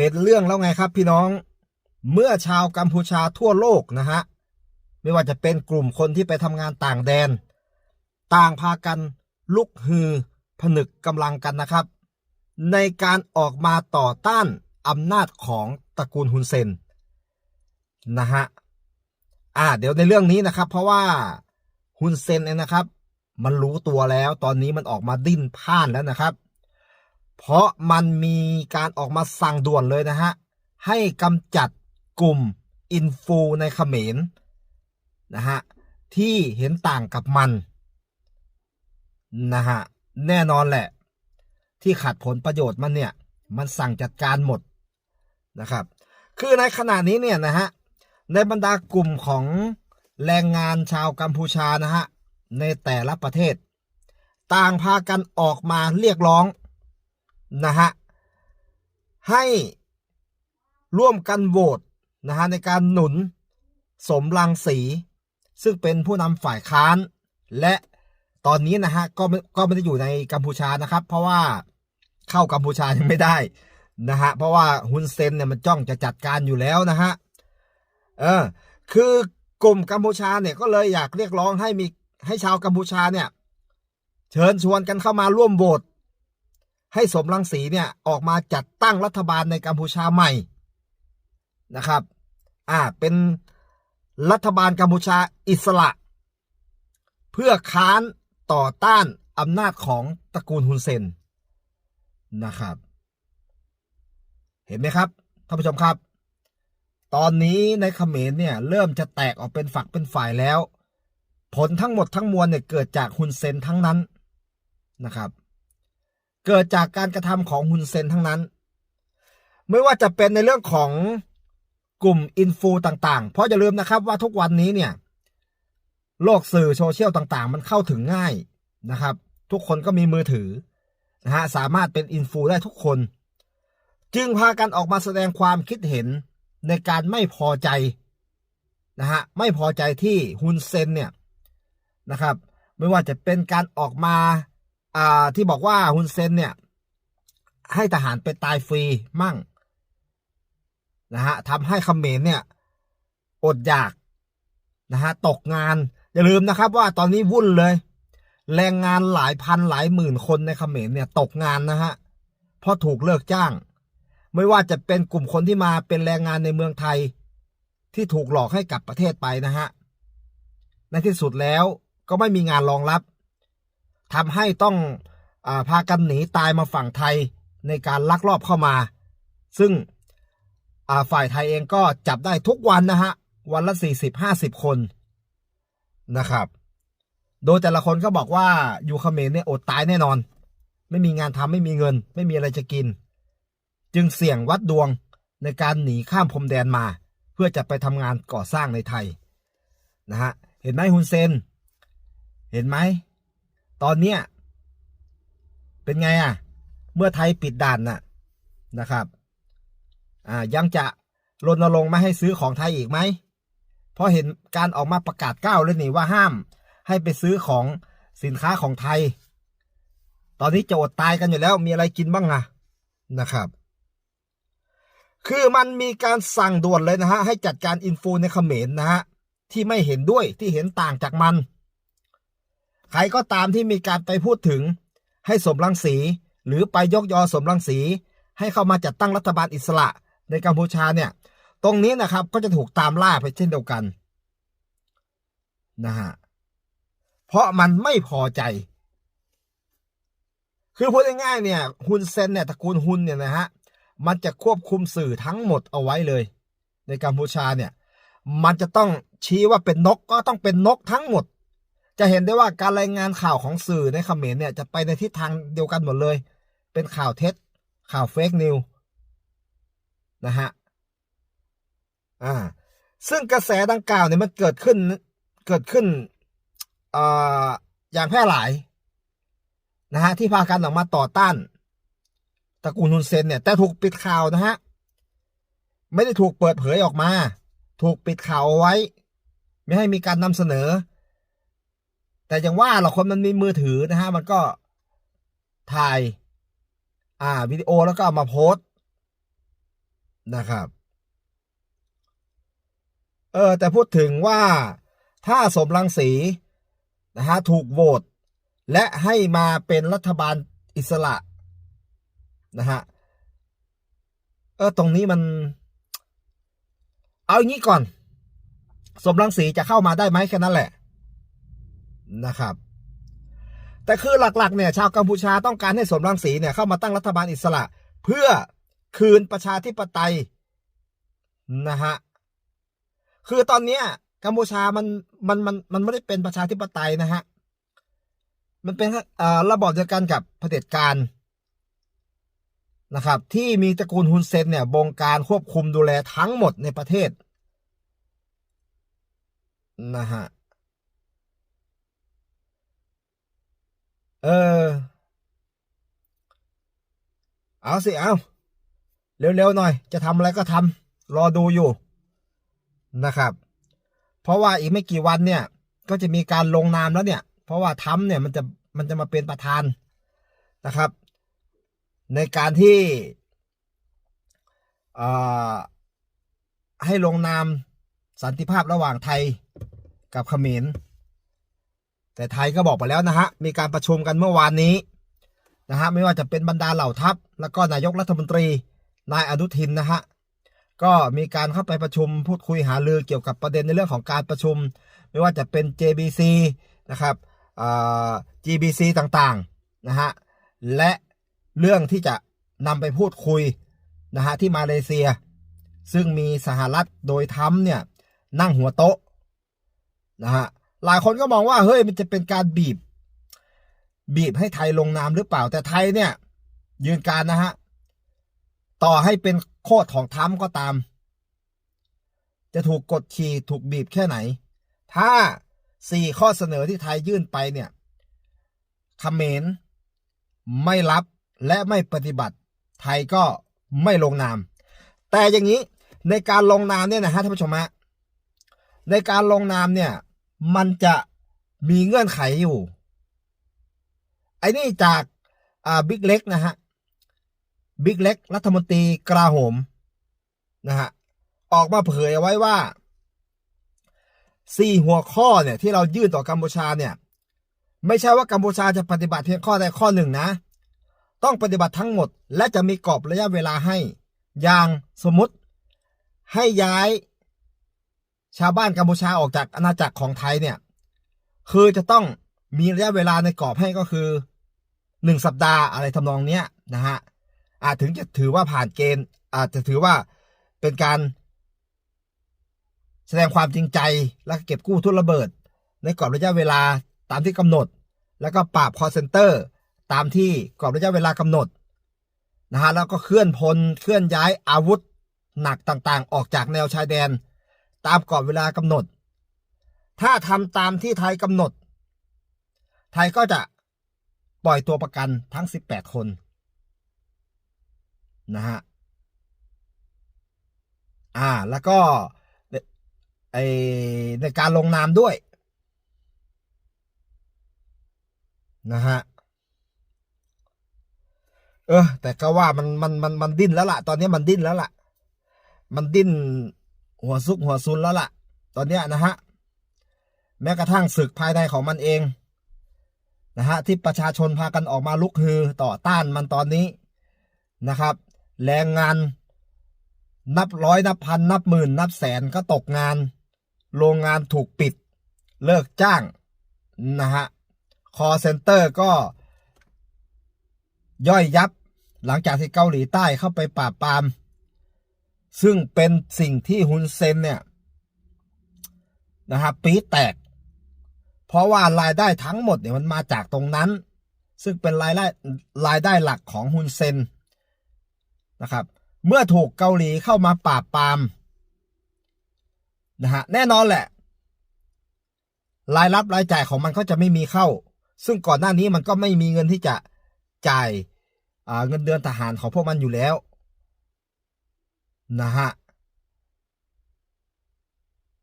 เป็นเรื่องแล้วไงครับพี่น้อง เมื่อชาวกัมพูชาทั่วโลกนะฮะไม่ว่าจะเป็นกลุ่มคนที่ไปทำงานต่างแดน ต่างพากันลุกฮือ ผนึกกำลังกันนะครับ ในการออกมาต่อต้านอำนาจของตระกูลฮุนเซนนะฮะอ่าเดี๋ยวในเรื่องนี้นะครับ เพราะว่าฮุนเซนเนี่ยนะครับ มันรู้ตัวแล้ว ตอนนี้มันออกมาดิ้นพ่านแล้วนะครับ เพราะมันมีการออกมาสั่งด่วนเลยนะฮะ ให้กำจัดกลุ่มอินฟูในเขมรนะฮะ ที่เห็นต่างกับมันนะฮะ แน่นอนแหละ ที่ขัดผลประโยชน์มันเนี่ย มันสั่งจัดการหมดนะครับ คือในขณะนี้เนี่ยนะฮะ ในบรรดากลุ่มของแรงงานชาวกัมพูชานะฮะ ในแต่ละประเทศ ต่างพากันออกมาเรียกร้อง นะฮะให้ร่วมกันโหวตนะฮะในการหนุนสมรังสี ซึ่งเป็นผู้นำฝ่ายค้าน และตอนนี้นะฮะก็ไม่ก็ไม่ได้อยู่ในกัมพูชานะครับ เพราะว่าเข้ากัมพูชายังไม่ได้นะฮะเพราะว่าฮุนเซนเนี่ยมันจ้องจะจัดการอยู่แล้วนะฮะเออคือกลุ่มกัมพูชาเนี่ยก็เลยอยากเรียกร้องให้มีให้ชาวกัมพูชาเนี่ยเชิญชวนกันเข้ามาร่วมโหวต ให้สมรังสีเนี่ยออกมาจัดตั้งรัฐบาลในกัมพูชาใหม่นะครับ อ่า เป็นรัฐบาลกัมพูชาอิสระ เพื่อค้านต่อต้านอำนาจของตระกูลฮุนเซนนะครับ เห็นไหมครับท่านผู้ชมครับ ตอนนี้ในเขมรเนี่ยเริ่มจะแตกออกเป็นฝักเป็นฝ่ายแล้ว ผลทั้งหมดทั้งมวลเนี่ยเกิดจากฮุนเซนทั้งนั้นนะครับ เกิดจากการกระทำของฮุนเซนทั้งนั้น ไม่ว่าจะเป็นในเรื่องของกลุ่มอินฟูต่างๆ เพราะอย่าลืมนะครับว่าทุกวันนี้เนี่ยโลกสื่อโซเชียลต่างๆ มันเข้าถึงง่ายนะครับ ทุกคนก็มีมือถือนะฮะสามารถเป็นอินฟูได้ทุกคน จึงพากันออกมาแสดงความคิดเห็นในการไม่พอใจนะฮะไม่พอใจที่ฮุนเซนเนี่ยนะครับ ไม่ว่าจะเป็นการออกมา อ่าที่บอกว่าฮุนเซนเนี่ย ให้ทหารไปตายฟรีมั่งนะฮะทำให้เขมรเนี่ย อดอยากนะฮะตกงาน อย่าลืมนะครับว่าตอนนี้วุ่นเลย แรงงานหลายพันหลายหมื่นคนในเขมรเนี่ยตกงานนะฮะเพราะถูกเลิกจ้าง ไม่ว่าจะเป็นกลุ่มคนที่มาเป็นแรงงานในเมืองไทย ที่ถูกหลอกให้กลับประเทศไปนะฮะในที่สุดแล้วก็ไม่มีงานรองรับ ทำให้ต้องอาพากันหนีตายมาฝั่งไทยในการลักลอบเข้ามา ซึ่งฝ่ายไทยเองก็จับได้ทุกวันนะฮะ วันละสี่สิบห้าสิบคนนะครับ โดยแต่ละคนก็บอกว่าอยู่เขมรเนี่ยอดตายแน่นอน ไม่มีงานทำไม่มีเงิน ไม่มีอะไรจะกิน จึงเสี่ยงวัดดวงในการหนีข้ามพรมแดนมา เพื่อจะไปทำงานก่อสร้างในไทยนะฮะเห็นไหมฮุนเซน เห็นไหม ตอนเนี้ยเป็นไงอะ เมื่อไทยปิดด่านน่ะนะครับ อ่ายังจะรณรงค์ไม่ให้ซื้อของไทยอีกไหม เพราะเห็นการออกมาประกาศก้าวเลยนี่ว่าห้าม ให้ไปซื้อของสินค้าของไทย ตอนนี้จะอดตายกันอยู่แล้วมีอะไรกินบ้างอะนะครับ คือมันมีการสั่งด่วนเลยนะฮะให้จัดการอินฟูในเขมรนะฮะที่ไม่เห็นด้วยที่เห็นต่างจากมัน ใครก็ตามที่มีการไปพูดถึง ให้สมรังสี หรือไปยกยอสมรังสี ให้เข้ามาจัดตั้งรัฐบาลอิสระในกัมพูชาเนี่ย ตรงนี้นะครับก็จะถูกตามล่าไปเช่นเดียวกันนะฮะเพราะมันไม่พอใจ คือพูดง่ายๆเนี่ยฮุนเซนเนี่ยตระกูลฮุนเนี่ยนะฮะมันจะควบคุมสื่อทั้งหมดเอาไว้เลย ในกัมพูชาเนี่ย มันจะต้องชี้ว่าเป็นนกก็ต้องเป็นนกทั้งหมด จะเห็นได้ว่าการรายงานข่าวของสื่อในเขมรเนี่ยจะไปในทิศทางเดียวกันหมดเลย เป็นข่าวเท็จ ข่าวเฟกนิวนะฮะ อ่า ซึ่งกระแสดังกล่าวเนี่ยมันเกิดขึ้น เกิดขึ้นอ่าอย่างแพร่หลายนะฮะที่พากันออกมาต่อต้านตระกูลฮุนเซนเนี่ย แต่ถูกปิดข่าวนะฮะ ไม่ได้ถูกเปิดเผยออกมา ถูกปิดข่าวเอาไว้ ไม่ให้มีการนำเสนอ แต่อย่างว่าเราคนมันมีมือถือนะฮะมันก็ถ่าย อ่าวิดีโอแล้วก็เอามาโพสต์นะครับ เออ แต่พูดถึงว่าถ้าสมรังสีนะฮะถูกโหวตและให้มาเป็นรัฐบาลอิสระนะฮะเออตรงนี้มัน เอาอย่างนี้ก่อน สมรังสีจะเข้ามาได้ไหมแค่นั้นแหละ นะครับ แต่คือหลักๆเนี่ยชาวกัมพูชาต้องการให้สมรังสีเนี่ยเข้ามาตั้งรัฐบาลอิสระ เพื่อคืนประชาธิปไตยนะฮะคือตอนเนี้ยกัมพูชามันมันมันมันไม่ได้เป็นประชาธิปไตยนะฮะมันเป็นระบอบเดียวกันกับเผด็จการนะครับ ที่มีตระกูลฮุนเซนเนี่ยบงการควบคุมดูแลทั้งหมดในประเทศนะฮะ เออ เอาสิ เอา เร็ว ๆ หน่อย จะทำอะไรก็ทำรอดูอยู่นะครับ เพราะว่าอีกไม่กี่วันเนี่ย ก็จะมีการลงนามแล้วเนี่ย เพราะว่าทำเนี่ยมันจะมันจะมาเป็นประธานนะครับ ในการที่ให้ลงนามสันติภาพระหว่างไทยกับเขมร แต่ไทยก็บอกไปแล้วนะฮะมีการประชุมกันเมื่อวานนี้นะฮะไม่ว่าจะเป็นบรรดาเหล่าทัพ แล้วก็นายกรัฐมนตรีนายอนุทินนะฮะก็มีการเข้าไปประชุมพูดคุยหารือเกี่ยวกับประเด็นในเรื่องของการประชุม ไม่ว่าจะเป็น JBC นะครับ GBC ต่างๆนะฮะและเรื่องที่จะนำไปพูดคุยนะฮะที่มาเลเซีย ซึ่งมีสหรัฐโดยทำเนี่ยนั่งหัวโต๊ะนะฮะ หลายคนก็มองว่าเฮ้ยมันจะเป็นการบีบ บีบให้ไทยลงนามหรือเปล่า แต่ไทยเนี่ย ยืนการนะฮะ ต่อให้เป็นโคตรของทรัมก็ตาม จะถูกกดขี่ถูกบีบแค่ไหน ถ้าสี่ข้อเสนอที่ไทยยื่นไปเนี่ยคเขมรไม่รับและไม่ปฏิบัติ ไทยก็ไม่ลงนาม แต่อย่างนี้ในการลงนามเนี่ยนะฮะท่านผู้ชมฮะในการลงนามเนี่ย มันจะมีเงื่อนไขอยู่ ไอ้นี่จากอ่าบิ๊กเล็กนะฮะบิ๊กเล็กรัฐมนตรีกลาโหมนะฮะออกมาเผยไว้ว่าสี่หัวข้อเนี่ยที่เรายื่นต่อกัมพูชาเนี่ย ไม่ใช่ว่ากัมพูชาจะปฏิบัติเพียงข้อใดข้อหนึ่งนะ ต้องปฏิบัติทั้งหมด และจะมีกรอบระยะเวลาให้ อย่างสมมติให้ย้าย ชาวบ้านกัมพูชาออกจากอาณาจักรของไทยเนี่ย คือจะต้องมีระยะเวลาในกรอบให้ก็คือหนึ่งสัปดาห์อะไรทำนองเนี้ยนะฮะอาจถึงจะถือว่าผ่านเกณฑ์ อาจจะถือว่าเป็นการ แสดงความจริงใจและเก็บกู้ทุนระเบิด ในกรอบระยะเวลาตามที่กำหนด แล้วก็ปราบคอเซนเตอร์ตามที่กรอบระยะเวลากำหนดนะฮะแล้วก็เคลื่อนพลเคลื่อนย้ายอาวุธหนักต่างๆ ออกจากแนวชายแดน ตามกรอบเวลากำหนด ถ้าทำตามที่ไทยกำหนด ไทยก็จะปล่อยตัวประกันทั้ง 18 คนนะฮะอ่าแล้วก็ไอในการลงนามด้วยนะฮะเออแต่ก็ว่ามันมันมันมันดิ้นแล้วล่ะ ตอนนี้มันดิ้นแล้วล่ะ มันดิ้น หัวซุกหัวซุนแล้วล่ะ ตอนเนี้ยนะฮะ แม้กระทั่งศึกภายในของมันเองนะฮะที่ประชาชนพากันออกมาลุกฮือต่อต้านมันตอนนี้นะครับ แรงงานนับร้อยนับพันนับหมื่นนับแสนก็ตกงาน โรงงานถูกปิด เลิกจ้างนะฮะคอเซ็นเตอร์ก็ย่อยยับหลังจากที่เกาหลีใต้เข้าไปปราบปราม ซึ่งเป็นสิ่งที่ฮุนเซนเนี่ยนะฮะปี๊ดแตก เพราะว่ารายได้ทั้งหมดเนี่ยมันมาจากตรงนั้น ซึ่งเป็นรายได้รายได้หลักของฮุนเซนนะครับ เมื่อถูกเกาหลีเข้ามาปราบปรามนะฮะแน่นอนแหละ รายรับรายจ่ายของมันก็จะไม่มีเข้า ซึ่งก่อนหน้านี้มันก็ไม่มีเงินที่จะจ่ายเงินเดือนทหารของพวกมันอยู่แล้ว นะฮะ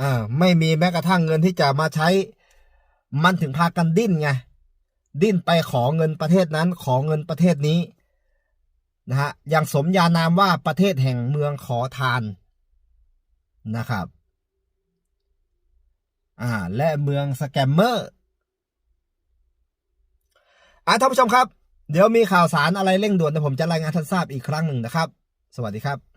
อ่าไม่มีแม้กระทั่งเงินที่จะมาใช้ มันถึงพากันดิ้นไง ดิ้นไปขอเงินประเทศนั้น ขอเงินประเทศนี้ นะฮะ อย่างสมญานามว่าประเทศแห่งเมืองขอทาน นะครับ อ่า และเมืองสแกมเมอร์ อ่าท่านผู้ชมครับ เดี๋ยวมีข่าวสารอะไรเร่งด่วนเดี๋ยวผมจะรายงานท่านทราบอีกครั้งหนึ่งนะครับ สวัสดีครับ